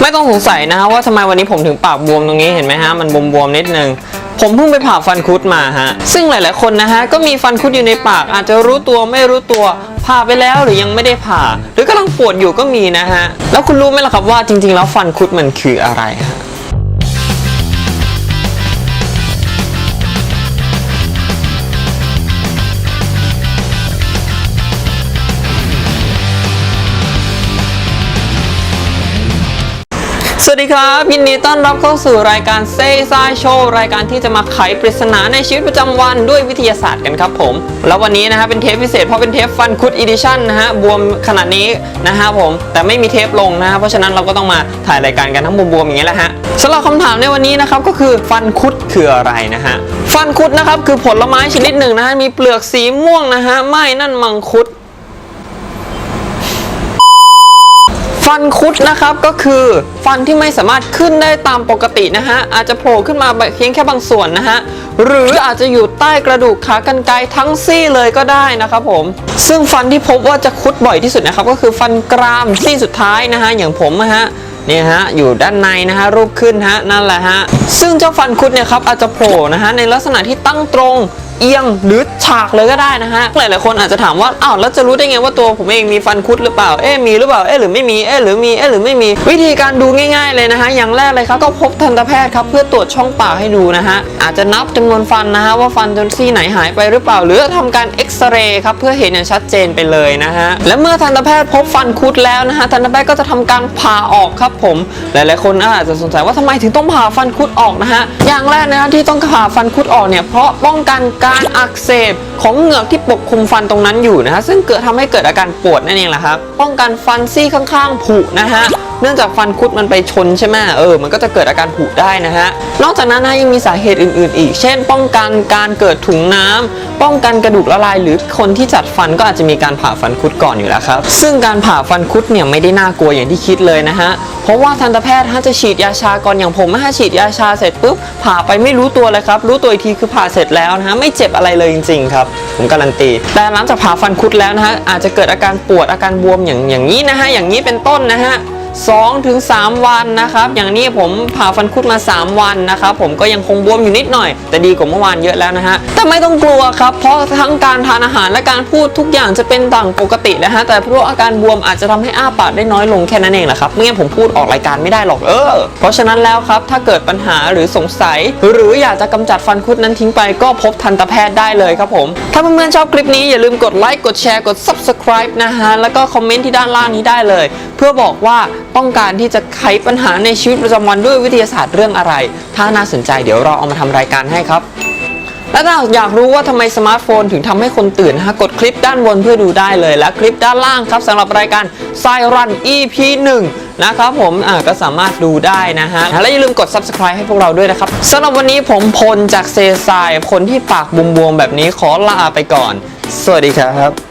ไม่ต้องสงสัยนะฮะว่าทำไมวันนี้ผมถึงปากบวมตรงนี้เห็นไหมฮะมันบวมๆนิดนึงผมเพิ่งไปผ่าฟันคุดมาฮะ ซึ่งหลาย ๆ คนนะฮะ ก็มีฟันคุดอยู่ในปาก อาจจะรู้ตัวไม่รู้ตัว ผ่าไปแล้วหรือยังไม่ได้ผ่า หรือกำลังปวดอยู่ก็มีนะฮะ แล้วคุณรู้ไหมล่ะครับว่าจริง ๆ แล้วฟันคุดมันคืออะไรฮะ วัสดีครับ ยินดีต้อนรับเข้าสู่รายการเซซ่าโชว์รายการที่จะมาไขปริศนาในชีวิตประจำวันด้วยวิทยาศาสตร์กันครับผม แล้ววันนี้นะฮะเป็นเทปพิเศษเพราะเป็นเทปฟันคุดอีดิชั่นนะฮะบวมขนาดนี้นะฮะผมแต่ไม่มีเทปลงนะฮะเพราะฉะนั้นเราก็ต้องมาถ่ายรายการกันทั้งบวมๆอย่างนี้ยแหละฮะสำหรับคำถามในวันนี้นะครับก็คือฟันคุดคืออะไรนะฮะฟันคุดนะครับคือผลไม้ชนิดหนึ่งนะฮะมีเปลือกสีม่วงนะฮะไม่นั่นมังคุด ฟันคุดนะครับก็คือฟันที่ไม่สามารถขึ้นได้ตามปกตินะฮะอาจจะโผล่ขึ้นมาเพียงแค่บางส่วนนะฮะหรืออาจจะอยู่ใต้กระดูกขากรรไกรทั้งซี่เลยก็ได้นะครับผม ซึ่งฟันที่พบว่าจะคุดบ่อยที่สุดนะครับก็คือฟันกรามซี่สุดท้ายนะฮะอย่างผมนะฮะเนี่ยฮะอยู่ด้านในนะฮะรูปขึ้นฮะนั่นแหละฮะ ซึ่งเจ้าฟันคุดเนี่ยครับอาจจะโผล่นะฮะในลักษณะที่ตั้งตรงเอียงหรือฉากเลยก็ได้นะฮะหลายๆคนอาจจะถามว่าอ้าวแล้วจะรู้ได้ไงว่าตัวผมเองมีฟันคุดหรือเปล่าเอ๊ะมีหรือเปล่าเอ๊ะหรือไม่มีเอ๊ะหรือมีเอ๊ะหรือไม่มี วิธีการดูง่าย ๆเลยนะฮะอย่างแรกเลยครับก็พบทันตแพทย์ครับเพื่อตรวจช่องปากให้ดูนะฮะอาจจะนับจำนวนฟันนะฮะว่าฟันจนซี่ไหนหายไปหรือเปล่า หรือทำการเอ็กซเรย์ครับเพื่อเห็นอย่างชัดเจนไปเลยนะฮะและเมื่อทันตแพทย์พบฟันคุดแล้วนะฮะทันตแพทย์ก็จะทำการผ่าออกครับผม หลายๆคนอาจจะสงสัยว่าทำไมถึงต้องผ่าฟันคุดออกนะฮะอย่างแรกนะฮะที่ต้องผ่าฟันคุดออกเนี่ยเพราะป้องกันการอักเสบของเหงือกที่ปกคลุมฟันตรงนั้นอยู่นะฮะซึ่งเกิดทำให้เกิดอาการปวดนั่นเองแหละครับป้องกันฟันซี่ข้างๆผุนะฮะเนื่องจากฟันคุดมันไปชนใช่ไหมเออ มันก็จะเกิดอาการผุได้นะฮะ นอกจากนั้นนะยังมีสาเหตุอื่น ๆ อีก เช่น ป้องกันการเกิดถุงน้ำป้องกันกระดูกละลาย หรือคนที่จัดฟันก็อาจจะมีการผ่าฟันคุดก่อนอยู่แล้วครับ ซึ่งการผ่าฟันคุดเนี่ยไม่ได้น่ากลัวอย่างที่คิดเลยนะฮะ เพราะว่าทันตแพทย์ถ้าจะฉีดยาชาก่อนอย่างผมถ้าฉีดยาชาเสร็จปุ๊บผ่าไปไม่รู้ตัวเลยครับ รู้ตัวอีกทีคือผ่าเสร็จแล้วนะฮะไม่เจ็บอะไรเลยจริง ๆ ครับ ผมการันตี แต่หลังจากผ่าฟันคุดแล้วนะฮะอาจจะเกิดอาการปวดอาการบวมอย่างอย่างนี้นะฮะอย่างนี้เป็นต้นนะฮะ 2ถึง3วันนะครับ อย่างนี้ผมผ่าฟันคุดมา 3 วันนะครับ ผมก็ยังคงบวมอยู่นิดหน่อย แต่ดีกว่าเมื่อวานเยอะแล้วนะฮะ แต่ไม่ต้องกลัวครับ เพราะทั้งการทานอาหารและการพูดทุกอย่างจะเป็นต่างปกตินะฮะ แต่เพราะอาการบวมอาจจะทำให้อ้าปากได้น้อยลงแค่นั้นเองแหละครับ ไม่งั้นผมพูดออกรายการไม่ได้หรอกเออ เพราะฉะนั้นแล้วครับ ถ้าเกิดปัญหาหรือสงสัย หรืออยากจะกำจัดฟันคุดนั้นทิ้งไปก็พบทันตแพทย์ได้เลยครับผม ถ้าเพื่อนๆชอบคลิปนี้อย่าลืมกดไลค์ กดแชร์ กด subscribe นะฮะ แล้วก็คอมเมนต์ที่ด้านล่างนี้ได้เลย เพื่อบอกว่า ต้องการที่จะไขปัญหาในชีวิตประจำวันด้วยวิทยาศาสตร์เรื่องอะไร ถ้าน่าสนใจเดี๋ยวเราเอามาทำรายการให้ครับ และถ้าอยากรู้ว่าทำไมสมาร์ทโฟนถึงทำให้คนตื่นฮะกดคลิปด้านบนเพื่อดูได้เลย และคลิปด้านล่างครับสำหรับรายการ s ซรัน EP 1นะครับผมอ่าก็สามารถดูได้นะฮะ และอย่าลืมกด subscribe ให้พวกเราด้วยนะครับสำหรับวันนี้ผมพลจากเซซายคนที่ปากบวมๆแบบนี้ขอลาไปก่อน สวัสดีครับ